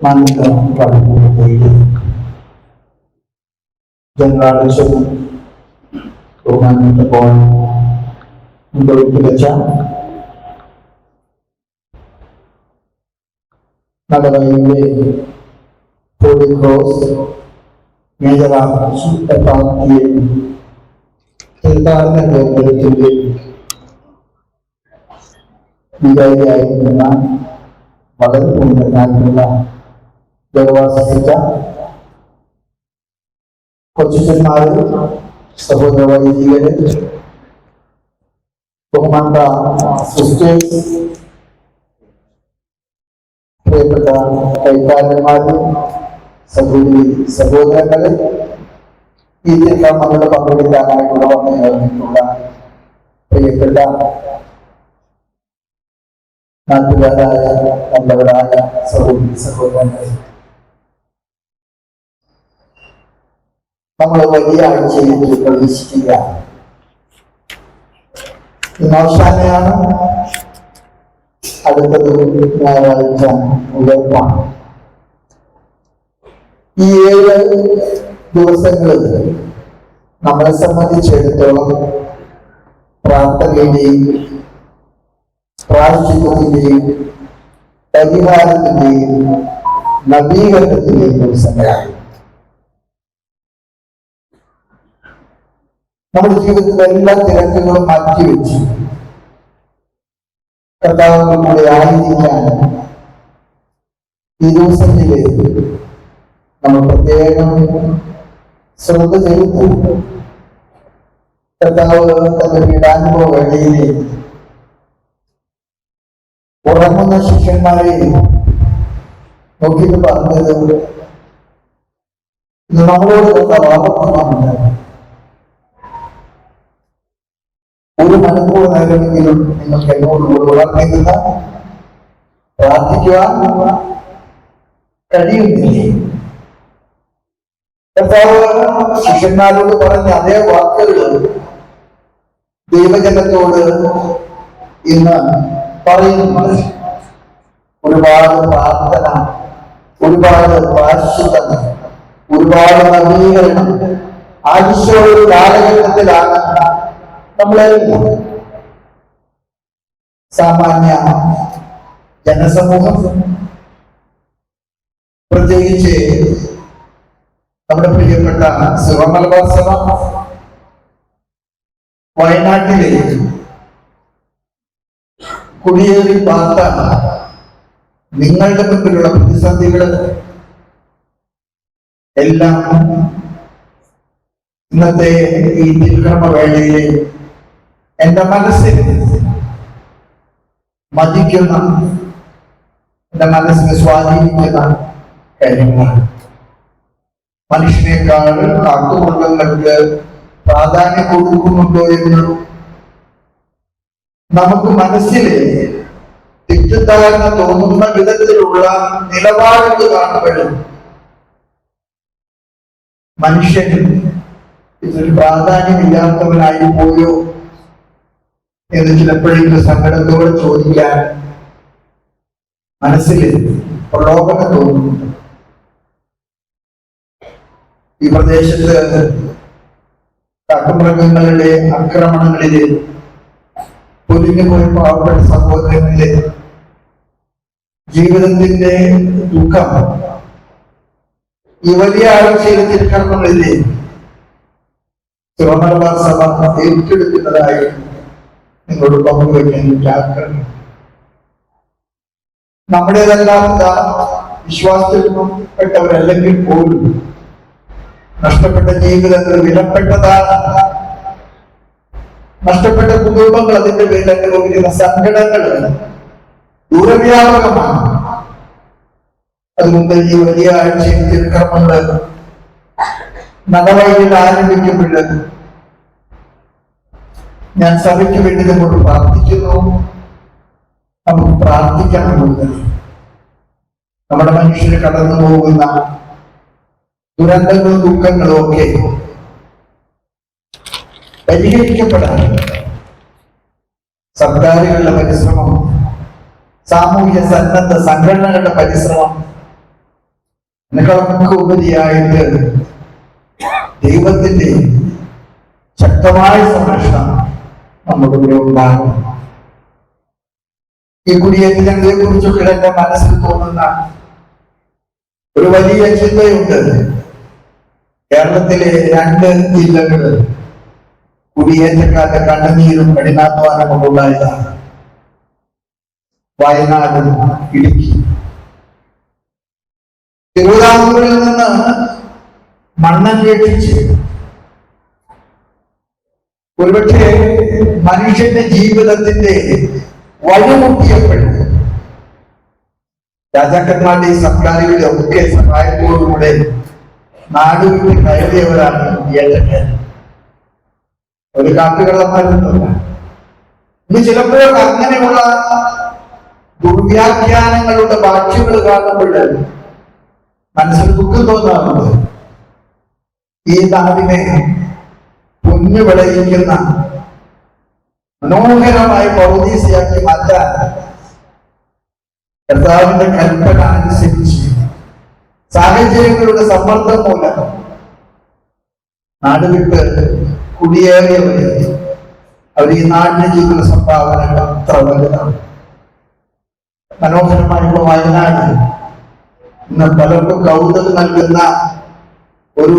mantra kepada guru ini dan langsung Tuhan tepon untuk bekerja maka ini boleh terus menyerah sudah tahun tentangnya dia berjudik tidak ia ingin menang मदत पूर्णला देवासाठीच्या क्वचित नावे सहोदरवाई दिलेले बहुमानता सृष्टी ಪ್ರೇಮದ ಕೈಕಾರ್ಯ ಮಾಡಿ ಸಹೋದರಿ ಸಹೋದರಗಳೇ ಈ ತಿಂಗಳ ಮೊದಲ ಪಂಗಡಿದ ನಾಯಕರನ್ನು ಹೇಳಲಿಕ್ಕೂಡ ಪ್ರಿಯಕೃತ നാട്ടുകാരായ നല്ലവരായ സഹോദരി സഹോദരങ്ങളെ. നമ്മൾ വലിയ ആഴ്ചയിലേക്ക് പ്രവേശിക്കുകയാണ്. ഇന്ന് അവസാനമാണ് അടുത്തത് ഞായറാഴ്ച ഉയർപ്പാണ്. ഈ ഏഴ് ദിവസങ്ങളിൽ നമ്മളെ സംബന്ധിച്ചിടത്തോളം പ്രാർത്ഥനയുടെയും പ്രായശ്ചിത്വത്തിന്റെയും പരിഹാരത്തിന്റെയും നവീകരണത്തിന്റെയും ദിവസങ്ങളാണ് നമ്മുടെ ജീവിതത്തിലെ എല്ലാ തിരക്കുകളും മാറ്റിവെച്ച് കർത്താവിന്റെ കൂടെ ആയിരിക്കാൻ ഈ ദിവസത്തിൽ നമ്മൾ പ്രത്യേകം ശ്രദ്ധ ചെലുത്തും കർത്താവ് തന്റെ പീഡാനുഭവ വേളയിൽ ഉറങ്ങുന്ന ശിഷ്യന്മാരെ നോക്കിയിട്ട് പറഞ്ഞത് ഇത് നമ്മളോട് കർത്താവ് ആവർത്തനമുണ്ട് ഒരു മണിക്കൂർ നേരമെങ്കിലും നിങ്ങൾക്ക് എന്നോട് കൂടെ ഉണർന്നിരുന്ന പ്രാർത്ഥിക്കുവാൻ കഴിയുന്നില്ലേ? കർത്താവ് ശിഷ്യന്മാരോട് പറഞ്ഞ അതേ വാക്കുകൾ ദൈവജനത്തോട് ഇന്ന് പറയുന്നുണ്ട് ഒരുപാട് പ്രാർത്ഥന ഒരുപാട് പ്രാശ്ചിത്തം ഒരുപാട് നവീകരണം ആവശ്യമുള്ള ഒരു കാലഘട്ടത്തിലാണ് നമ്മളെ സാമാന്യ ജനസമൂഹം പ്രത്യേകിച്ച് നമ്മുടെ പ്രിയപ്പെട്ട ശിവമലബാർ സഭ വയനാട്ടിലെ കുടിയേറി പാർത്ത നിങ്ങളുടെ മുമ്പിലുള്ള പ്രതിസന്ധികൾ എല്ലാം ഇന്നത്തെ ഈ തിരുക്കർമ്മ വേളയിൽ എന്റെ മനസ്സിൽ മതിക്കുന്ന എന്റെ മനസ്സിനെ സ്വാധീനിക്കുന്ന കാര്യങ്ങളാണ്. മനുഷ്യനേക്കാൾ കാട്ടുമൃഗങ്ങൾക്ക് പ്രാധാന്യം കൊടുക്കുന്നുണ്ടോ എന്ന് നമുക്ക് മനസ്സിൽ തെറ്റിദ്ധാരണ തോന്നുന്ന വിധത്തിലുള്ള നിലപാടുകൾ കാണപ്പെടും. മനുഷ്യൻ ഇതൊരു പ്രാധാന്യമില്ലാത്തവനായി പോയോ എന്ന് ചിലപ്പോഴെങ്കിലും സങ്കടത്തോടെ ചോദിക്കാൻ മനസ്സിൽ പ്രലോഭനം തോന്നുന്നുണ്ട്. ഈ പ്രദേശത്ത് കാട്ടുമൃഗങ്ങളുടെ പൊലിഞ്ഞുപോയ പാവപ്പെട്ട സഹോദരങ്ങളിലെ ജീവിതത്തിന്റെ ദുഃഖം ഈ വലിയ ആഴ്ചയിൽ തിരുക്കർമ്മങ്ങളിലെ തിരുവനന്തപുരം സഭ ഏറ്റെടുക്കുന്നതായി നിങ്ങളോട് പങ്കുവയ്ക്കാൻ ആഗ്രഹം നമ്മുടേതല്ലാത്ത വിശ്വാസത്തിൽപ്പെട്ടവരല്ലെങ്കിൽ പോലും നഷ്ടപ്പെട്ട ജീവിതങ്ങൾ വിലപ്പെട്ടതാണ് നഷ്ടപ്പെട്ട കുടുംബങ്ങൾ അതിന്റെ പേരിൽ അനുഭവിക്കുന്ന സങ്കടങ്ങൾ ദൂരവ്യാപകമാണ്. അതുകൊണ്ട് ഈ വലിയ ആഴ്ചയിൽ തിരുക്കർമ്മങ്ങൾ നടവഴിയിൽ ആരംഭിക്കുമ്പോൾ ഞാൻ സഭയ്ക്ക് വേണ്ടി നമ്മോട് പ്രാർത്ഥിക്കുന്നു. നമുക്ക് പ്രാർത്ഥിക്കാൻ കൂടുതൽ നമ്മുടെ മനുഷ്യരെ കടന്നു പോകുന്ന ദുരന്തങ്ങളും ദുഃഖങ്ങളും ഒക്കെ പരിഹരിക്കപ്പെടാൻ സർക്കാരുകളുടെ പരിശ്രമം സാമൂഹ്യ സന്നദ്ധ സംഘടനകളുടെ പരിശ്രമം നിങ്ങൾക്ക് ഉപരിയായിട്ട് ദൈവത്തിന്റെ ശക്തമായ സംരക്ഷണം നമ്മുടെ കൂടെ ഉണ്ടാകും. ഈ കുടിയേറ്റങ്ങളെ കുറിച്ചൊക്കെ എന്റെ മനസ്സിൽ തോന്നുന്ന ഒരു വലിയ ചിന്തയുണ്ട്. കേരളത്തിലെ രണ്ട് ജില്ലകൾ കുടിയേറ്റക്കാരുടെ കണ്ണുനീരും കഠിനാധ്വാനം കൊണ്ടുണ്ടായതാണ് വയനാടും ഇടുക്കി. തിരുവിതാംകൂറിൽ നിന്ന് മണ്ണന്വേഷിച്ച് ഒരുപക്ഷെ മനുഷ്യന്റെ ജീവിതത്തിന്റെ വഴിമുട്ടിയപ്പെടും രാജാക്കന്മാരുടെയും സർക്കാരുകളുടെ ഒക്കെ സഹായത്തോടുകൂടെ നാടുവിട്ട് കയറിയവരാണ് കുടിയേറ്റക്കാർ ഒരു കാട്ടുകള്ളന്മാരൊന്നുമില്ല ഇനി ചിലപ്പോഴൊക്കെ അങ്ങനെയുള്ള ദുർവ്യാഖ്യാനങ്ങളുടെ വാക്യങ്ങൾ കാണുമ്പോൾ മനസ്സിൽ ദുഃഖം തോന്നാറുണ്ട്. ഈ നാടിനെ പൊന്നു വിളയിക്കുന്ന മനോഹരമായി പൗരീസയാക്കി മാറ്റാൻ കർത്താവിന്റെ കൽപ്പന അനുസരിച്ച് സാഹചര്യങ്ങളുടെ സമ്മർദ്ദം മൂലം നാട് വിട്ട് കുടിയേറിയവര് അവർ ഈ നാടിന് ചെയ്യുന്ന സംഭാവന അത്ര വലുതാണ്. മനോഹരമായിട്ടുള്ള വയനാട് ഇന്ന് പലർക്കും കൗതുകം നൽകുന്ന ഒരു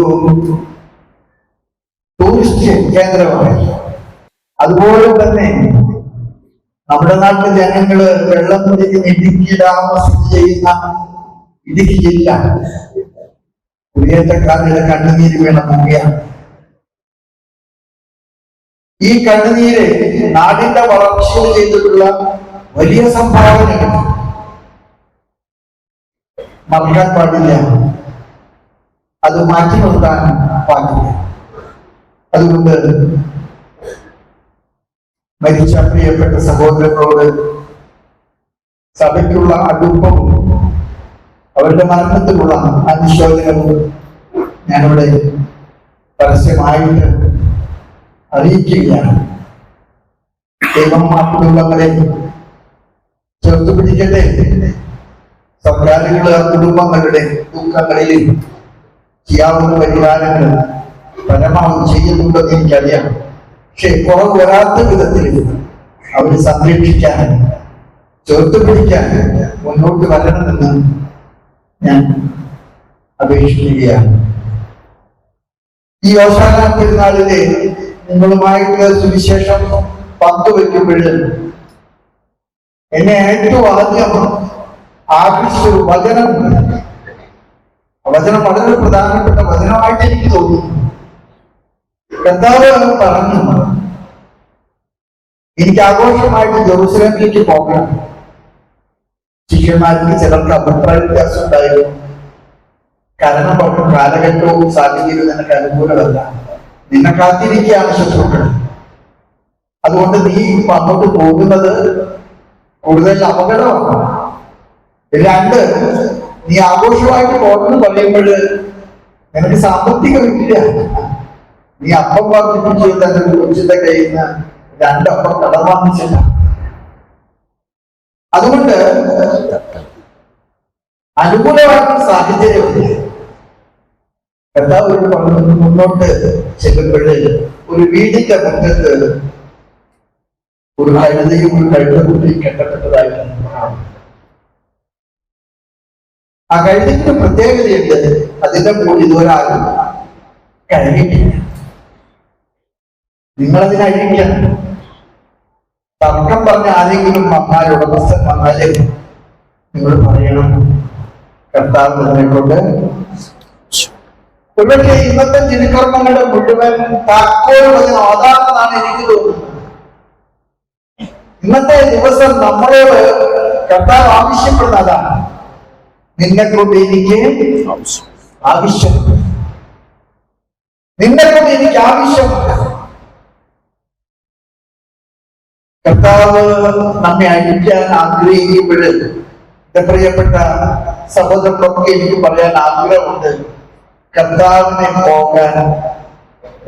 ടൂറിസ്റ്റ് കേന്ദ്രമാണ്. അതുപോലെ തന്നെ നമ്മുടെ നാട്ടിലെ ജനങ്ങൾ വെള്ളം കുടിക്കുന്ന ഇടുക്കി ഡാം സ്ഥിതി ചെയ്യുന്ന ഇടുക്കി ജില്ല. കുടിയേറ്റക്കാരുടെ കണ്ണുനീര് വീണ ഭൂമിയാണ് ഈ കണ്ണുനീര് നാടിന്റെ വളർച്ചയിൽ ചെയ്തിട്ടുള്ള വലിയ സംഭാവനയാണ്. മറക്കാൻ പാടില്ല. അത് മാറ്റി നിർത്താൻ പാടില്ല. അതുകൊണ്ട് മരിച്ച പ്രിയപ്പെട്ട സഹോദരങ്ങളോട് സഭയ്ക്കുള്ള അടുപ്പവും അവരുടെ മരണത്തിലുള്ള അനുശോചനവും ഞാനിവിടെ പരസ്യമായിട്ട് അറിയിക്കുകയാണ്. ദൈവം ആ കുടുംബങ്ങളെ ചേർത്ത് പിടിക്കട്ടെ. സർക്കാരുകൾ കുടുംബങ്ങളുടെ ദുഃഖങ്ങളിൽ ചെയ്യാവുന്ന പരിഹാരങ്ങൾ പരമാവധി ചെയ്യുന്നുണ്ടെന്ന് എനിക്കറിയാം. പക്ഷെ കുറവ് വരാത്ത വിധത്തിൽ അവർ സംരക്ഷിക്കാൻ ചേർത്ത് പിടിക്കാൻ മുന്നോട്ട് വരണമെന്ന് ഞാൻ അപേക്ഷിക്കുകയാണ്. ഈ അവസാന പെരുന്നാളിലെ നിങ്ങളുമായിട്ട് സുവിശേഷം പങ്കുവെക്കുമ്പോൾ എന്നെ ഏറ്റവും ആദ്യം ആകർഷിച്ചൊരു വചനം. വചനം വളരെ പ്രധാനപ്പെട്ട വചനമായിട്ട് എനിക്ക് തോന്നുന്നു. കർത്താവ് പറഞ്ഞു എനിക്ക് ആഘോഷമായിട്ട് ജെറുസലേമിലേക്ക് പോകണം ശിഷ്യന്മാർക്ക് ചിലർക്ക് അഭിപ്രായ വ്യത്യാസം ഉണ്ടായിരുന്നു കാരണം കാലഘട്ടവും സാഹചര്യവും നിനക്ക് അനുകൂലമല്ല. നിന്നെ കാത്തിരിക്കുകയാണ് ശത്രുക്കൾ. അതുകൊണ്ട് നീ ഇപ്പൊ അങ്ങോട്ട് പോകുന്നത് കൂടുതൽ അപകടമാണ്. രണ്ട് നീ ആഘോഷമായിട്ട് പോകണമെന്ന് പറയുമ്പോൾ നിനക്ക് സാമ്പത്തികമില്ല നീ അപ്പം വർദ്ധിപ്പിച്ചു തന്റെ കൊച്ചിന്റെ കയ്യിൽ നിന്ന് രണ്ടപ്പം കടം വാങ്ങിച്ചില്ല. അതുകൊണ്ട് അനുകൂലമായിട്ടുള്ള സാഹചര്യമില്ല. കർത്താവ് മുന്നോട്ട് ചെല്ലുമ്പോഴേ ഒരു വീടിന്റെ മുറ്റത്ത് ഒരു കഴുതയും ഒരു കഴുതക്കുട്ടിയും കെട്ടപ്പെട്ടതായിട്ട് ആ കഴുതയ്ക്ക് പ്രത്യേകതയുണ്ട് അതിന്റെ കൂടി ഇതുവരെ ആരും കഴിഞ്ഞിട്ടില്ല നിങ്ങളതിനെ അഴിക്കണം തർക്കം പറഞ്ഞ ആരെങ്കിലും വന്നാൽ ഉടമസ്ഥൻ വന്നാലേ നിങ്ങൾ പറയണം കർത്താവ് അതിനെ കൊണ്ട് ഒരുപക്ഷെ ഇന്നത്തെ തിരുക്കർമ്മങ്ങളുടെ മുഴുവൻ താക്കോൽ അതിന് ആധാരമെന്നാണ് എനിക്ക് തോന്നുന്നത്. ഇന്നത്തെ ദിവസം നമ്മളോട് കർത്താവ് ആവശ്യപ്പെടുന്നതാണ്. നിന്നെ കൊണ്ട് എനിക്ക് ആവശ്യം നിന്നെ കൊണ്ട് എനിക്ക് ആവശ്യമുണ്ട്. കർത്താവ് നമ്മെ അഴിക്കാൻ ആഗ്രഹിക്കുമ്പോൾ എന്റെ പ്രിയപ്പെട്ട സഹോദരനൊക്കെ എനിക്ക് പറയാൻ ആഗ്രഹമുണ്ട്. കർത്താവിനെ പോകാൻ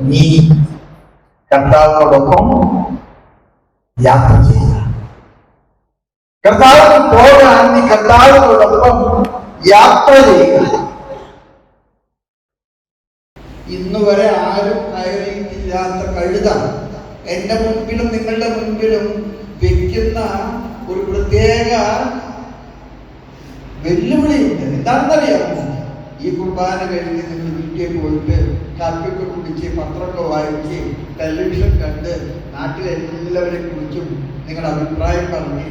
നീ കർത്താവിനോടൊപ്പം യാത്ര ചെയ്യുക കർത്താവിന് പോകാൻ നീ കർത്താവിനോടൊപ്പം യാത്ര ചെയ്യുക ഇന്ന് വരെ ആരും കയറിയിട്ടില്ലാത്ത കഴുത എന്റെ മുൻപിലും നിങ്ങളുടെ മുൻപിലും വെക്കുന്ന ഒരു പ്രത്യേക വെല്ലുവിളിയുണ്ട്. എന്താണെന്നറിയാമോ? ഈ കുർബാന കഴിഞ്ഞ് നിങ്ങൾ വീട്ടിൽ പോയിട്ട് കാപ്പിയൊക്കെ കുടിച്ച് പത്രമൊക്കെ വായിച്ച് ടെലിവിഷൻ കണ്ട് നാട്ടിലെല്ലാവരെ കുറിച്ചും നിങ്ങളുടെ അഭിപ്രായം പറഞ്ഞ്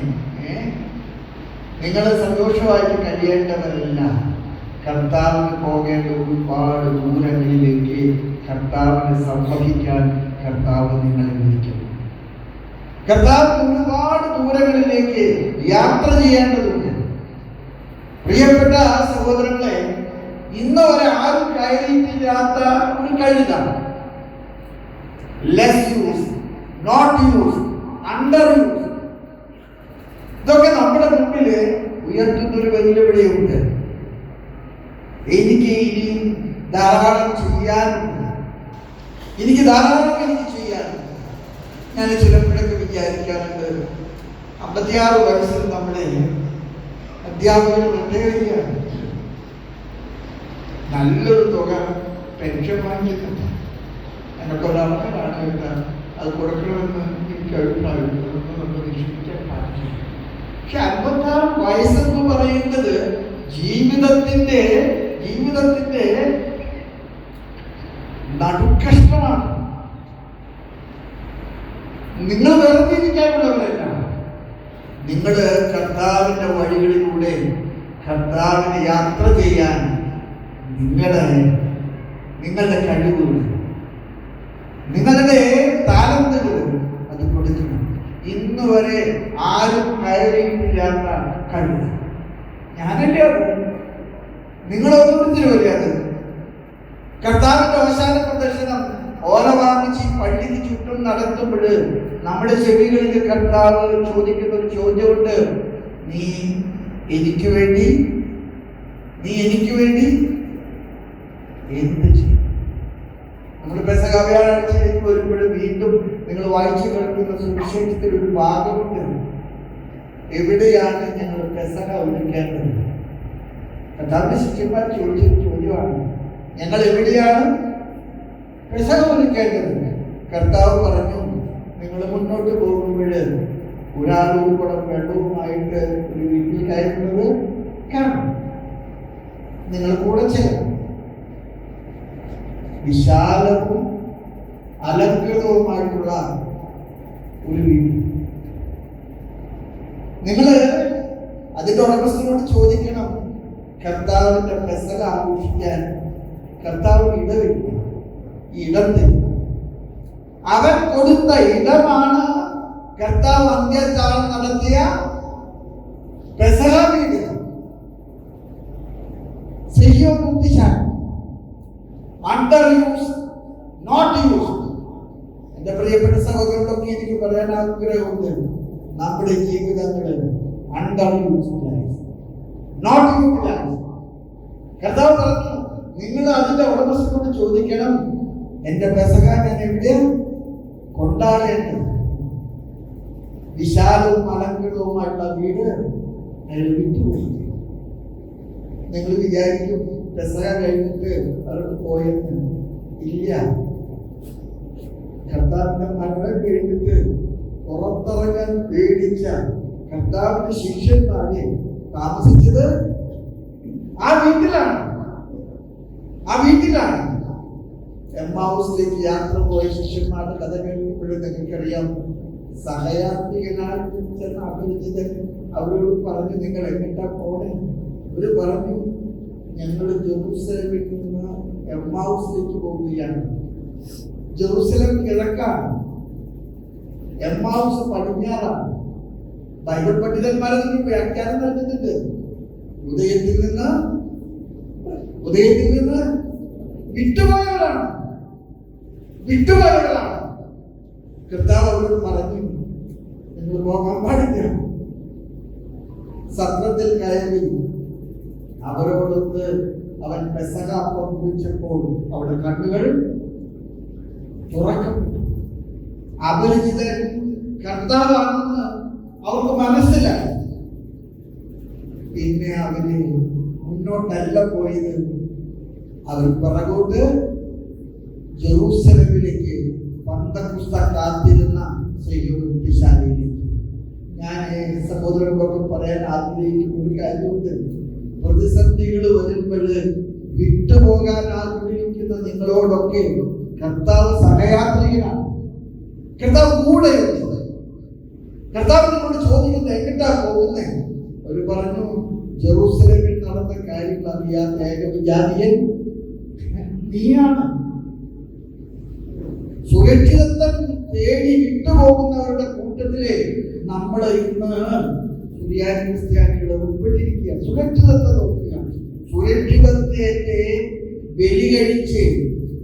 നിങ്ങൾ സന്തോഷമായിട്ട് കഴിയേണ്ടവരല്ല. കർത്താവിന് പോകേണ്ട ഒരുപാട് ദൂരങ്ങളിലേക്ക് കർത്താവിനെ സംവഹിക്കാൻ കർത്താവ് നിങ്ങളെ വിളിക്കുന്നു. കർത്താവ് ഒരുപാട് ദൂരങ്ങളിലേക്ക് യാത്ര ചെയ്യേണ്ടതുണ്ട്. പ്രിയപ്പെട്ട സഹോദരങ്ങളെ ഇന്ന് ആരും കയറിയിട്ടില്ലാത്ത ഒരു കഴുതാണ് less use not use under use ഇതൊക്കെ നമ്മുടെ മുമ്പിൽ ഉയർത്തുന്ന ഒരു വെല്ലുവിളിയുണ്ട്. എനിക്ക് ഇനിയും ധാരാളം ചെയ്യാനുണ്ട്. എനിക്ക് ധാരാളം എനിക്ക് ചെയ്യാനുണ്ട്. ഞാൻ ചിലപ്പോഴൊക്കെ വിചാരിക്കാറുണ്ട് അമ്പത്തിയാറ് വയസ്സിൽ നമ്മുടെ അധ്യാപകർ പ്രത്യേകതയാണ് നല്ലൊരു തുക പെൻഷൻ വാങ്ങിയിട്ടുണ്ട് എന്നൊക്കെ ഒരാൾക്കാരാണ് എന്താണ് അത് കൊടുക്കണമെന്ന് എനിക്ക് അഭിപ്രായമുണ്ട് പ്രതീക്ഷിക്കാൻ പാടില്ല പക്ഷെ അൻപത്താറ് വയസ്സെന്ന് പറയുന്നത് ജീവിതത്തിന്റെ ജീവിതത്തിന്റെ നടുക്കഷ്ടമാണ്. നിങ്ങൾ വെറുതെ ഇരിക്കാനുള്ളവരല്ല നിങ്ങൾ കർത്താവിന്റെ വഴികളിലൂടെ കർത്താവിന് യാത്ര ചെയ്യാൻ നിങ്ങളുടെ നിങ്ങളുടെ കഴിവുകൾ നിങ്ങളുടെ താലന്തുകൾ അത് കൊടുക്കണം. ഇന്ന് വരെ ആരും കയറിയിട്ടില്ലാത്ത കഴിവ്. ഞാനല്ലേ അത്? നിങ്ങളൊന്നും അത്. കർത്താവിന്റെ അവസാന പ്രദർശനം ഓല വാങ്ങിച്ച് പള്ളിക്ക് ചുറ്റും നടത്തുമ്പോൾ നമ്മുടെ ചെവികളിൽ കർത്താവ് ചോദിക്കുന്ന ഒരു ചോദ്യമുണ്ട്. നീ എനിക്ക് വേണ്ടി? നീ എനിക്ക് വേണ്ടി? എന്ത് ചെയ്യും? നമ്മൾ പെസകാവ്യാഴ്ചയിലേക്ക് വരുമ്പോൾ വീണ്ടും നിങ്ങൾ വായിച്ചു കേൾക്കുന്ന സുവിശേഷത്തിൽ ഒരു ഭാഗമുണ്ട് എവിടെയാണ് ഞങ്ങൾ പെസക ഒരുക്കേണ്ടത്? കർത്താവിന്റെ ശിഷ്യന്മാർ ചോദിച്ച ചോദ്യമാണ്. ഞങ്ങൾ എവിടെയാണ് പെസക ഒരുക്കേണ്ടത്? കർത്താവ് പറഞ്ഞു നിങ്ങൾ മുന്നോട്ട് പോകുമ്പോൾ ഒരാളും കൂടെ വെള്ളവുമായിട്ട് ഒരു വീട്ടിൽ കയറുന്നത് കാണും. നിങ്ങൾ കൂടെ ചേരും വിശാലവും അലങ്കൃതവുമായിട്ടുള്ള ഒരു വീട്. നിങ്ങൾ അതിന്റെ ഉടമസ്ഥനോട് ചോദിക്കണം കർത്താവിന്റെ പെസക ആഘോഷിക്കാൻ കർത്താവ് ഇടവില്ല ഈ ഇടം തരും. അവൻ കൊടുത്ത ഇടമാണ് കർത്താവ് അന്ത്യത്താൾ നടത്തിയ പെസക വീട് സിഹിയോ മുക്തിശാല അണ്ടർ യൂസ് നോട്ട് യൂസ് എന്റെ പ്രിയപ്പെട്ട സഹോദരങ്ങളൊക്കെ എനിക്ക് ആഗ്രഹമുണ്ട്. നമ്മുടെ ജീവിതങ്ങളിൽ യൂട്ടിലൈസ് നോട്ട് യൂട്ടിലൈസ് കർത്താവ് പറഞ്ഞു നിങ്ങൾ അതിന്റെ ഉടമസ്ഥനോട് ചോദിക്കണം എന്റെ പെസക ഞാൻ എവിടെ കൊണ്ടാടേണ്ടത് വിശാലവും അലങ്കൃതവുമായിട്ടുള്ള വീട് വിട്ടുപോയി നിങ്ങൾ വിചാരിക്കും പെസക കഴിഞ്ഞിട്ട് അവർക്ക് പോയെന്ന്. ഇല്ല. കർത്താവിന്റെ മരണം കഴിഞ്ഞിട്ട് പുറത്തിറങ്ങാൻ പേടിച്ച കർത്താവിന്റെ ശിഷ്യന്മാരെ താമസിച്ചത് ആ വീട്ടിലാണ്. ആ വീട്ടിലാണ്. എമ്മാവൂസിലേക്ക് യാത്ര പോയ ശിഷ്യന്മാരുടെ കഥ കേൾക്കുമ്പോഴും നിങ്ങൾക്കറിയാം സഹയാത്രികനാൽ ചെന്ന അപരിചിതൻ അവരോട് പറഞ്ഞു നിങ്ങൾ എങ്ങോട്ടാ പോണേ? അവർ പറഞ്ഞു ഞങ്ങൾ ജെറൂസലമിൽ നിന്ന് എമ്മാവൂസിലേക്ക് പോവുകയാണ്. ജെറൂസലം കിഴക്കാണ്. എമ്മാവൂസ് പടിഞ്ഞാറാണ്. ബൈബിൾ പണ്ഡിതന്മാരെ നിങ്ങൾ വ്യാഖ്യാനം നൽകുന്നുണ്ട്. ഉദയത്തിൽ നിന്ന് ഉദയത്തിൽ നിന്ന് വിട്ടുപോയവരാണ്. വിട്ടുപോയവരാണ്. കർത്താവ് അവരോട് പറഞ്ഞു നിങ്ങൾ പോകാൻ പാടില്ല. സത്രത്തിൽ കയറി അവരോടൊത്ത് അവൻ പെസക അപ്പം കുറിച്ചപ്പോൾ അവിടെ കണ്ണുകൾ തുറക്കപ്പെട്ടു. അപരിചിതൻ കർത്താവാണെന്ന് അവർക്ക് മനസ്സിലായി. പിന്നെ അവർ മുന്നോട്ടല്ല പോയത്. അവർ പിറകോട്ട് ജെറൂസലമിലേക്ക് പന്തക്കുസ്ത കാത്തിരുന്ന ശ്രീശാലയിലേക്ക് ഞാൻ സഹോദരങ്ങളൊക്കെ പറയാൻ ആഗ്രഹിക്കുന്ന ഒരു കാര്യമുണ്ട്. പ്രതിസന്ധികൾ വരുമ്പോൾ വിട്ടുപോകാൻ ആഗ്രഹിക്കുന്ന നിങ്ങളോടൊക്കെ കർത്താവ് സഹയാത്രികനാണ്. കർത്താവ് കൂടെയുണ്ട് കർത്താവ് നമ്മളോട് ചോദിക്കുന്നത് എങ്ങോട്ടാ പോകുന്നത് അവർ പറഞ്ഞു ജെറൂസലേമിൽ നടന്ന കാര്യങ്ങൾ അറിയാത്ത ഏക വിജാതിയൻ നീയാണ്. സുരക്ഷിതത്വം തേടി വിട്ടുപോകുന്നവരുടെ കൂട്ടത്തിലെ നമ്മൾ ഇന്ന് ക്രിസ്ത്യാനികളെ ഉൾപ്പെട്ടിരിക്കുക സുരക്ഷിതത്വം നോക്കുക സുരക്ഷിതത്വത്തെ ബലികഴിച്ച്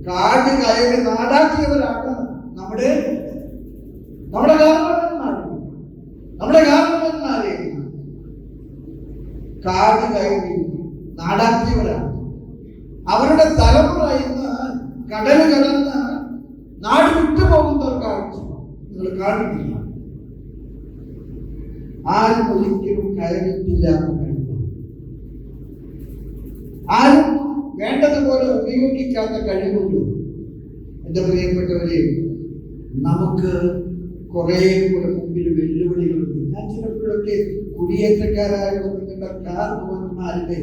കാട് കയറി നാടാക്കിയവരാണ് നമ്മുടെ നമ്മുടെ കാരണവന്മാർ നമ്മുടെ കാരണവന്മാരെ. കാട് കയറി നാടാക്കിയവരാണ് അവരുടെ തലമുറ ഇന്ന് കടൽ കടന്ന് നാട് വിട്ടുപോകുന്ന ഒരു കാഴ്ച നിങ്ങൾ കാണുന്നില്ല ആരും ഒരിക്കലും കയറിയിട്ടില്ല. ആരും വേണ്ടതുപോലെ ഉപയോഗിക്കാത്ത കഴിവുണ്ട്. എന്റെ പ്രിയപ്പെട്ടവരെ നമുക്ക് കുറെ കൂടെ മുമ്പിൽ വെല്ലുവിളികളുണ്ട്. ഞാൻ ചിലപ്പോഴൊക്കെ കുടിയേറ്റക്കാരായിട്ടുള്ള നിങ്ങളുടെ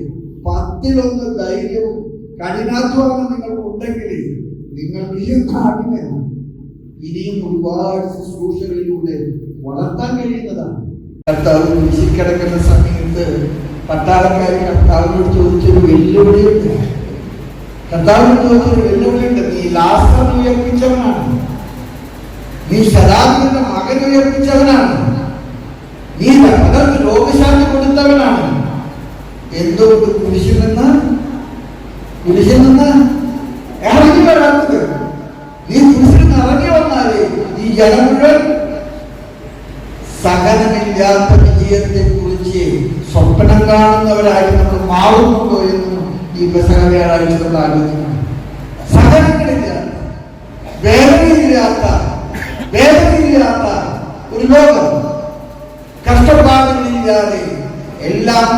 പത്തിലൊന്ന് ധൈര്യവും കഠിനാധ്വാനം നിങ്ങൾക്ക് ഉണ്ടെങ്കിൽ നിങ്ങൾക്ക് ഈ ഇനിയും ഒരുപാട് ശുശ്രൂഷകളിലൂടെ വളർത്താൻ കഴിയുന്നതാണ്. കർത്താവ് കുരിശിൽ കിടക്കുന്ന സമയത്ത് പട്ടാളക്കാർ കർത്താവിനോട് ചോദിച്ചൊരു വെല്ലുവിളിയുണ്ട്. കർത്താവിനോട് ചോദിച്ചൊരു വെല്ലുവിളിയുണ്ട്. നീ ലാസ്റ്റർ ഉയർപ്പിച്ചവനാണ്. നീ ശതാബ്ദിന്റെ മകൻ ഉയർപ്പിച്ചവനാണ്. നീ പലർക്ക് രോഗശാന്തി കൊടുത്തവനാണ്. എന്തുകൊണ്ട് കുരിശിൽ നിന്ന്? കുരിശിൽ നിന്ന് ഇറങ്ങി വരാത്തത്. നീ കുരിശിൽ നിന്ന് ഇറങ്ങി വന്നാലേ ഈ ജനം മുഴുവൻ സഹനമില്ലാത്ത വിജയത്തെ കുറിച്ച് സ്വപ്നം കാണുന്നവരായി നമ്മൾ മാറുന്നുണ്ടോ എന്ന് ഈ പെസക വ്യാഴാഴ്ച നമ്മൾ ആലോചിക്കണം. സഹനങ്ങളില്ലാത്ത വേദനയില്ലാത്ത വേദനയില്ലാത്ത ഒരു ലോകം. കഷ്ടപ്പാടുകളില്ലാതെ എല്ലാം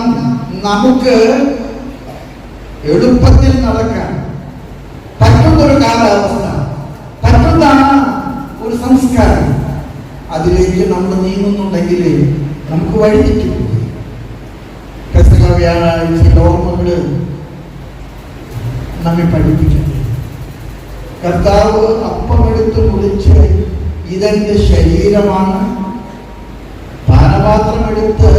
നമുക്ക് എളുപ്പത്തിൽ നടക്കാൻ പറ്റുന്ന ഒരു കാലാവസ്ഥ പറ്റുന്നതാണ് ഒരു സംസ്കാരം. അതിലേക്ക് നമ്മൾ നീങ്ങുന്നുണ്ടെങ്കിൽ നമുക്ക് വഴിതെറ്റും. പെസക വ്യാഴാഴ്ച ഓർമ്മകൾ നമ്മെ പഠിപ്പിക്കുന്നു. കർത്താവ് അപ്പമെടുത്ത് മുറിച്ച് ഇതെന്റെ ശരീരമാണ്. പാനപാത്രം എടുത്ത്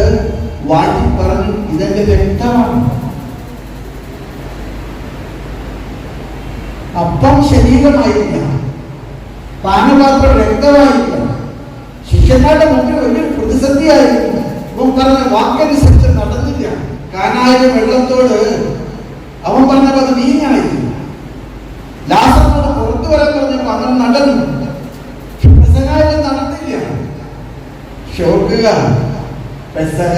വാട്ടി പറഞ്ഞു ഇതെന്റെ രക്തമാണ്. അപ്പം ശരീരമായില്ല. പാനപാത്രം രക്തമായില്ല. ശിഷ്യന്മാരുടെ മുമ്പിൽ വലിയ പ്രതിസന്ധിയായിരുന്നു. അവൻ പറഞ്ഞ വാക്കനുസരിച്ച് നടന്നില്ല. കാനായ വെള്ളത്തോട് അവൻ പറഞ്ഞപ്പോൾ അത് നീങ്ങായി ലാസറിനോട് പുറത്തു വരാൻ പറഞ്ഞപ്പോൾ അങ്ങനെ നടന്നു. പെസകായിട്ട് നടന്നില്ല ഷോക്കുക പെസക.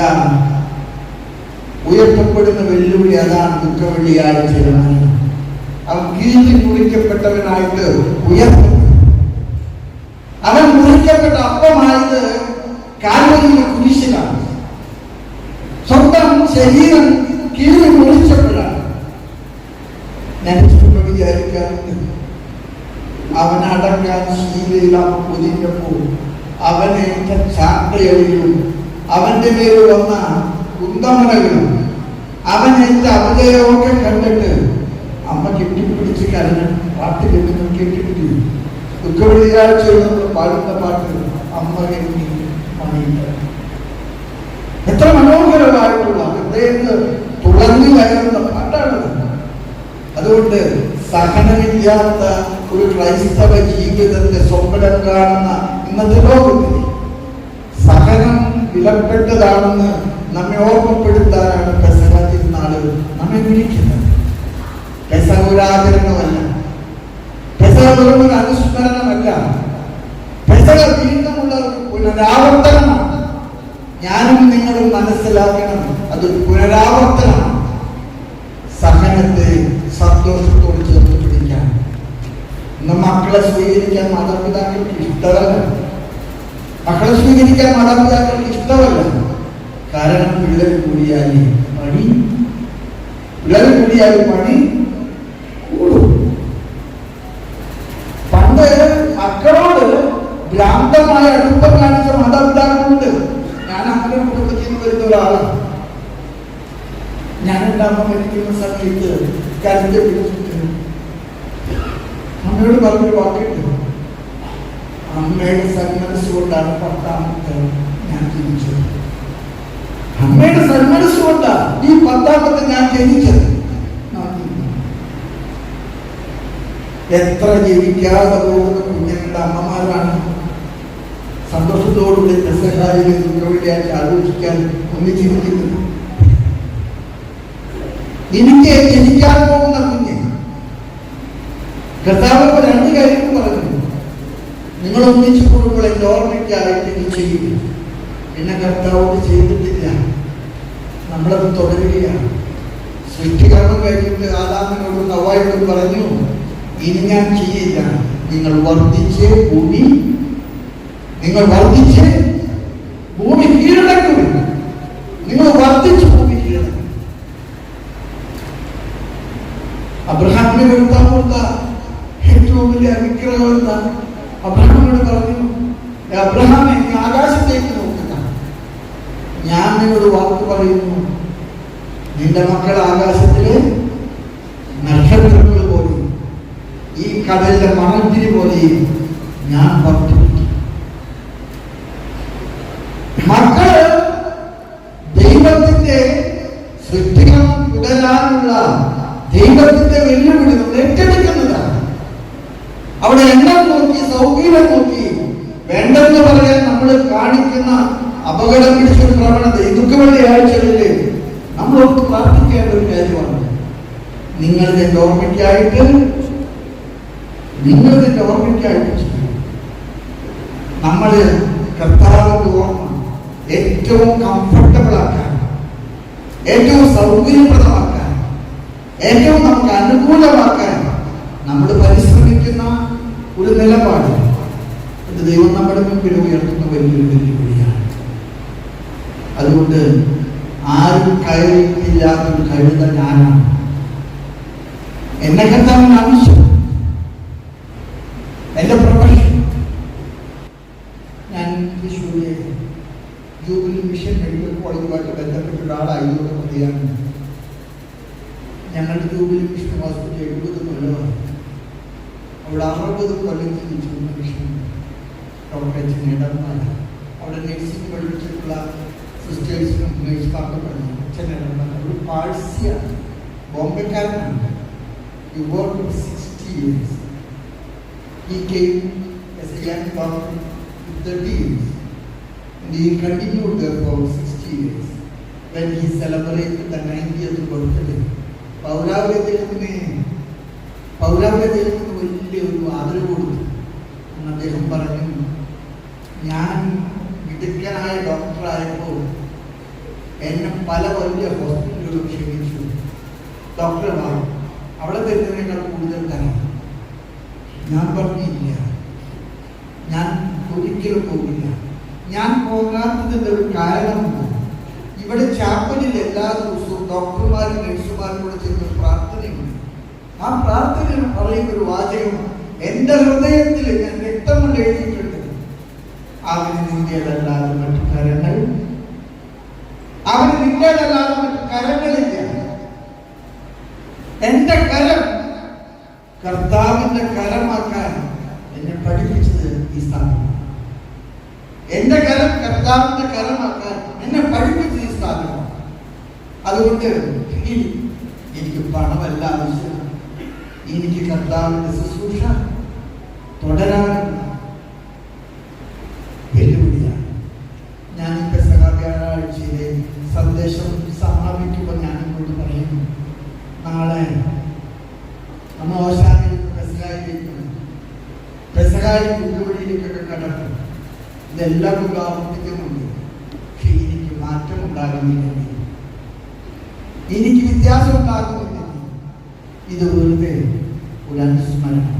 ഉയർത്തപ്പെടുന്ന വെല്ലുവിളി അതാണ് ദുഃഖവെള്ളിയായ വെള്ളിയാഴ്ചയാണ് അവൻ കീഴ്ത്തി കുളിക്കപ്പെട്ടവനായിട്ട് ഉയർത്തും അവൻ മുറിക്കപ്പെട്ട അപ്പമായത് കാൽവരിയിലെ കുരിശിലാണ്. സ്വന്തം ശരീരം കീഴിൽ മുറിച്ചപ്പോഴാണ്. ഞാൻ വിചാരിക്കാറുണ്ട്. അവൻ അടക്കാൻ ശീലയിലാണ് പൊതിഞ്ഞപ്പോൾ അവനേറ്റ ചാട്ടയടികളും അവന്റെ മേൽ വന്ന കുന്തമണകളും അവനേറ്റ അപജയമൊക്കെ കണ്ടിട്ട് അമ്മ കെട്ടിപ്പിടിച്ച് കരഞ്ഞു പാട്ട് കെട്ടി കെട്ടിപ്പിടി. ദുഃഖവെള്ളിയാഴ്ച നമ്മൾ പാടുന്ന പാട്ട് അമ്മ കെട്ടി മണിയില്ല എത്ര മനോഹരമായിട്ടുള്ള ഹൃദയത്ത് തുടർന്നു വരുന്ന പാട്ടാണ് അതുകൊണ്ട് സഹനമില്ലാത്ത ഒരു ക്രൈസ്തവ ജീവിതത്തെ സ്വപ്നം കാണുന്ന ഇന്നത്തെ ലോകത്തിൽ സഹനം വിലപ്പെട്ടതാണെന്ന് നമ്മെ ഓർമ്മപ്പെടുത്താനാണ് പെസഹ നമ്മെ വിളിക്കുന്നത്. പെസഹ ഒരു ആചരണമല്ല പെസഹ ഒരു അനുസ്മരണമല്ല. പെസഹ വീണ്ടുമുള്ള ഒരു പുനരാവർത്തനമാണ്. ഞാനും നിങ്ങളും മനസ്സിലാക്കണം. അതൊരു പുനരാവർത്തനമാണ്. സഹനത്തെ സന്തോഷത്തോട് മക്കളെ സ്വീകരിക്കാൻ മാതാപിതാക്കൾക്ക് ഇഷ്ടമല്ല. മക്കളെ സ്വീകരിക്കാൻ മാതാപിതാക്കൾക്ക് ഇഷ്ടമല്ല. കാരണം പിള്ളേർ കൂടിയാൽ പണി പിള്ളേർ കൂടിയാൽ പണി കൂടും. പണ്ട് മക്കളോട് ഭ്രാന്തമായ അടുപ്പം കാണിച്ച മാതാപിതാക്കളുണ്ട്. ഞാൻ അങ്ങനെ കുടുംബത്തിൽ വരുന്ന ഒരാളാണ്. ഞാൻ ഉണ്ടാകുമ്പോൾ മരിക്കുന്ന സമയത്ത് അമ്മയോട് പറഞ്ഞൊരു വാക്കുണ്ട് അമ്മയുടെ സന്മനസ്സുകൊണ്ടാണ് പത്താമത്തെ ഞാൻ ജനിച്ചത്. അമ്മയുടെ സന്മനസ്സുകൊണ്ടാണ് ഈ പത്താമത്തെ ഞാൻ ജനിച്ചത്. എത്ര ജീവിക്കാതെ പോകുന്ന കുഞ്ഞുങ്ങളുടെ അമ്മമാരാണ് സന്തോഷത്തോടുകൂടി പെസഹായിലെ ദുഃഖവെള്ളിയാഴ്ച ആലോചിക്കാൻ ഒന്നിച്ചിരിക്കുന്നത്. എനിക്ക് ജനിക്കാൻ പോകുന്ന കർത്താവ് രണ്ട് കാര്യങ്ങൾ പറഞ്ഞു നിങ്ങൾ ഒന്നിച്ചു കൂടുമ്പോൾ എന്റെ ഓർമ്മയ്ക്കായിട്ട് ഇത് ചെയ്യും എന്നെ കർത്താവോട് ചെയ്തിട്ടില്ല. നമ്മളത് തുടരുകയാണ്. സൃഷ്ടികർമ്മം കഴിഞ്ഞിട്ട് ആദാമിനോടും നവായോടും പറഞ്ഞു ഇനി ഞാൻ ചെയ്യില്ല. നിങ്ങൾ വർദ്ധിച്ച് ഭൂമി നിങ്ങൾ വർദ്ധിച്ച് ഭൂമി കീഴടക്കും. നിങ്ങൾ വർദ്ധിച്ച് ഭൂമി കീഴടക്കും. അബ്രഹാമിനെ വരുത്താൻ കൊടുത്ത ഏറ്റവും വലിയ അനുഗ്രഹം എന്താ അബ്രഹാമിനോട് പറഞ്ഞു "ഏ അബ്രഹാമെ നീ ആകാശത്തേക്ക് നോക്കുക ഞാൻ നിന്നോട് വാക്ക് പറയുന്നു നിന്റെ മക്കൾ ആകാശത്തിൽ നക്ഷത്രങ്ങൾ പോലെയും ഈ കടലിലെ മണൽത്തിരി പോലെയും ഞാൻ വർദ്ധിപ്പിക്കും. മക്കൾ ദൈവത്തിന്റെ സൃഷ്ടികൾ തുടരാനുള്ള ദൈവത്തിന്റെ വെല്ലുവിളികൾ ഏറ്റെടുക്കുന്നതാണ്. അവിടെ എണ്ണം നോക്കി സൗകര്യം നോക്കി വേണ്ടെന്ന് പറയാൻ നമ്മൾ കാണിക്കുന്ന അപകടം പിടിച്ചൊരു പ്രവണത ഇതൊക്കെ ആഴ്ചകളിൽ നമ്മളൊക്കെ പ്രാർത്ഥിക്കേണ്ട ഒരു കാര്യമാണ്. നിങ്ങളുടെ ഓർമ്മയ്ക്കായിട്ട് നിങ്ങളുടെ ഓർമ്മയ്ക്കായിട്ട് നമ്മൾ കർത്താവിന്റെ ഓർമ്മ ഏറ്റവും കംഫർട്ടബിൾ ആക്കാൻ ഏറ്റവും സൗകര്യപ്രദമാക്കാൻ ഏറ്റവും നമുക്ക് അനുകൂലമാക്കാൻ നമ്മൾ പരിശ്രമിക്കുന്ന ഒരു നിലപാട് ഇത് ദൈവം നമ്മുടെ മുമ്പിൽ ഉയർത്തുന്ന വലിയൊരു വെല്ലുവിളിയാണ്. അതുകൊണ്ട് ആരും കഴിവില്ലാത്തൊരു കഴുത ഞാനാണ്. എന്നെ കർത്താവിന് ആവശ്യം എന്റെ പ്രൊഫഷൻ ഞാൻ തൃശ്ശൂരിലെ ജൂബിലി മിഷൻ മെഡിക്കൽ കോളേജുമായിട്ട് ബന്ധപ്പെട്ട ഒരാളായതുകൊണ്ട് മതിയാണ് ഞങ്ങളുടെ ജൂബിലി മിഷൻ ഹോസ്പിറ്റൽ എഴുപത് കൊല്ലമാണ് അവിടെ അറുപത് കൊല്ലം ജീവിച്ചിരുന്ന മിഷൻ ഡോക്ടർ എച്ച് നേടന്മാർ അവിടെ നഴ്സിംഗ് പഠിച്ചിട്ടുള്ള സിസ്റ്റേഴ്സിനും നേഴ്സുമാർക്ക് പറഞ്ഞു അച്ഛൻ നേടന്മാർ ഒരു പാഴ്സിയാണ് ബോംബെക്കാരനാണ് you work sixty years He came as a young doctor with 30 years. And he continued there for 60 years. When he celebrated the 90th birthday. പൗരാവലി അദ്ദേഹത്തിന് പൗരാവലി അദ്ദേഹത്തിന് വലിയൊരു ആദരവ് കൊടുത്തു എന്ന് അദ്ദേഹം പറഞ്ഞു ഞാൻ വിദഗ്ധനായ ഡോക്ടറായപ്പോൾ എന്നെ പല വലിയ ഹോസ്പിറ്റലുകളും ക്ഷണിച്ചു ഡോക്ടർമാർ അവിടെ തരുന്നതിനേക്കാൾ കൂടുതൽ തരാം ഞാൻ പറഞ്ഞില്ല ഞാൻ ഒരിക്കലും പോകില്ല ഞാൻ പോകാത്തതിന്റെ ഒരു കാരണമുണ്ട്. ഇവിടെ ചാപ്പലിൽ എല്ലാ ദിവസവും ഡോക്ടർമാരും നഴ്സുമാരും കൂടെ ചെയ്യുന്ന പ്രാർത്ഥനയുണ്ട്. ആ പ്രാർത്ഥന പറയുന്ന ഒരു വാചകം എന്റെ ഹൃദയത്തിൽ ഞാൻ രക്തം കൊണ്ട് എഴുതിയിട്ടുണ്ട്. അവന് നിന്റേതല്ലാതെ മറ്റു കരങ്ങൾ അവന് നിന്റേതല്ലാതെ മറ്റു കരങ്ങളില്ല. എന്റെ കരം കർത്താവിന്റെ കരമാക്കാൻ എന്നെ പഠിപ്പിച്ചത് ഈ സ്ഥാപനം എന്റെ കരം കർത്താവിന്റെ കരമാക്കാൻ എന്നെ പഠിപ്പിച്ച് ഈ അതുകൊണ്ട് എനിക്ക് പണമല്ല ആവശ്യം. എനിക്ക് കർത്താവിന്റെ ശുശ്രൂഷ തുടരാനുള്ള വെല്ലുവിളിയാണ് ഞാൻ ഈ പെസക വ്യാഴാഴ്ചയിലെ സന്ദേശം സമാപിക്കുമ്പോൾ ഞാൻ ഇങ്ങോട്ട് പറയുന്നു നാളെ നമ്മൾ ഓശാനയിലേക്ക് പെസകായിലേക്ക് പെസകായി കുണ്ടുവഴിയിലേക്കൊക്കെ കടക്കും ഇതെല്ലാം നമ്മൾ ആവർത്തിക്കുന്നുണ്ട് പക്ഷെ എനിക്ക് മാറ്റം ഉണ്ടാകുന്നില്ലെങ്കിൽ എനിക്ക് വ്യത്യാസം ഉണ്ടാകുന്നില്ലെങ്കിൽ ഇത് വെറുതെ ഒരു അനുസ്മരണമാണ്.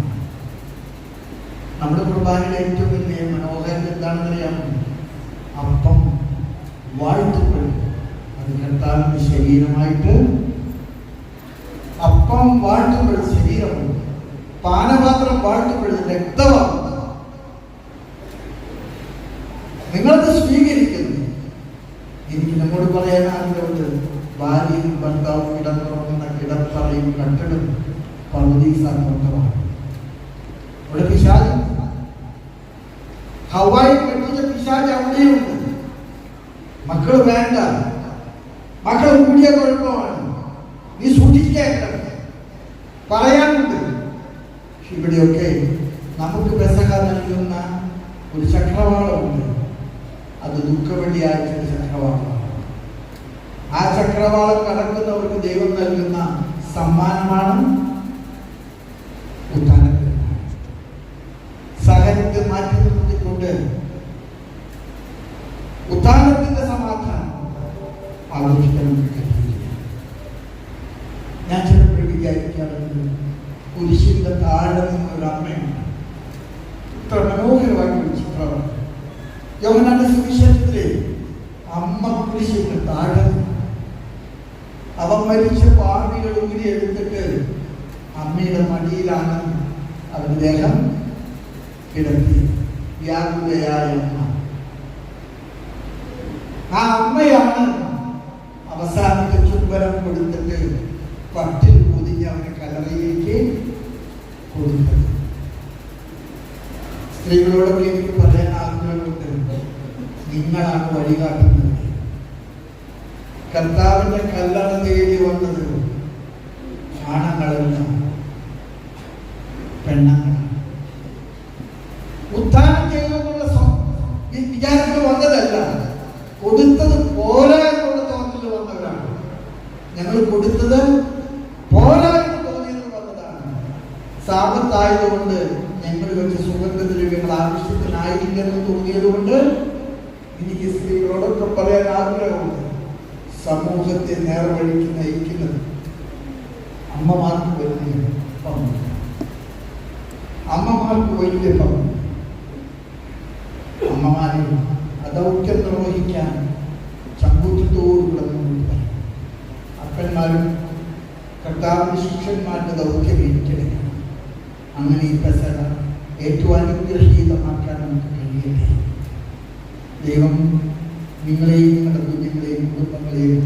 നമ്മുടെ കുർബാനയുടെ ഏറ്റവും വലിയ മനോഹരം എന്താണെന്ന് അറിയാമോ അപ്പം വാഴ്ത്തപ്പെടും അത് കർത്താവിന്റെ ശരീരമായിട്ട് അപ്പം വാഴ്ത്തുമ്പോൾ ശരീരമുണ്ട് പാനപാത്രം വാഴ്ത്തുമ്പോൾ രക്തമാണ് നിങ്ങളത് സ്വീകരിക്കുന്നു. എനിക്ക് നമ്മോട് പറയാൻ ആഗ്രഹമുണ്ട്. ഭാര്യയും ഭർത്താവും കിടന്നുറങ്ങുന്ന കിടപ്പറയും കട്ടിടും പകുതി സംബന്ധമാണ് അവിടെ പിശാജ് ഹവായി പെട്ടത് പിശാജ് അവിടെയുണ്ട് മക്കൾ വേണ്ട. മക്കൾ കൂടിയ കുഴപ്പമാണ്. നീ സൂക്ഷിക്കേണ്ട പറയാനുണ്ട്. ഇവിടെയൊക്കെ നമുക്ക് പെസക നൽകുന്ന ഒരു ചക്രവാളമുണ്ട്. അത് ദുഃഖവെള്ളിയാഴ്ചയുടെ ചക്രവാളമാണ് ആ ചക്രവാളം കടക്കുന്നവർക്ക് ദൈവം നൽകുന്ന സമ്മാനമാണ് ഉത്ഥാനത്തിൽ സഹനത്തെ മാറ്റി നിർത്തിക്കൊണ്ട് ഉത്ഥാനത്തിന്റെ സമാധാനം ആഘോഷിക്കാൻ നമുക്ക് കഴിയില്ല ഞാൻ ചിലപ്പോൾ വിചാരിക്കാറുണ്ട് കുരിശിന്റെ താഴെ നിന്ന് ഒരു അമ്മയുണ്ട് ഇത്ര മനോഹരമായിട്ട് ഒരു ചിത്രമാണ് യോഹനാന്റെ സുവിശേഷത്തിലെ അമ്മ കുരിശിന്റെ താഴെ നിന്ന് അവൻ മരിച്ച പാപികൾ ഊരി എടുത്തിട്ട് അമ്മയുടെ മടിയിലാണ് അവൻ ദേഹം കിടത്തി വ്യാകുലയായ അമ്മ ആ അമ്മയാണ് അവസാനത്തെ ചുംബനം കൊടുത്തിട്ട് പട്ടിൽ പൊതിഞ്ഞ് അവനെ കലറയിലേക്ക് കൊടുത്തത് സ്ത്രീകളോടൊക്കെ എനിക്ക് പറയാൻ ആഗ്രഹമുണ്ട് നിങ്ങളാണ് വഴികാട്ടുന്നത്. കർത്താവിന്റെ കല്ലാണ് തേടി വന്നത് അമ്മമാർക്ക് വലിയ പങ്ക് അമ്മമാരെ അദൗത്യം നിർവഹിക്കാൻ വരണം അപ്പന്മാരും കർത്താവിന്റെ ശിഷ്യന്മാരുടെ ദൗത്യം ഏറ്റെടുക്കണം. അങ്ങനെ ഈ പെസക ഏറ്റവും അനുഗ്രഹീതമാക്കാൻ നമുക്ക് കഴിയട്ടെ. ദൈവം നിങ്ങളെയും നിങ്ങളുടെ കുഞ്ഞുങ്ങളെയും കുടുംബങ്ങളെയും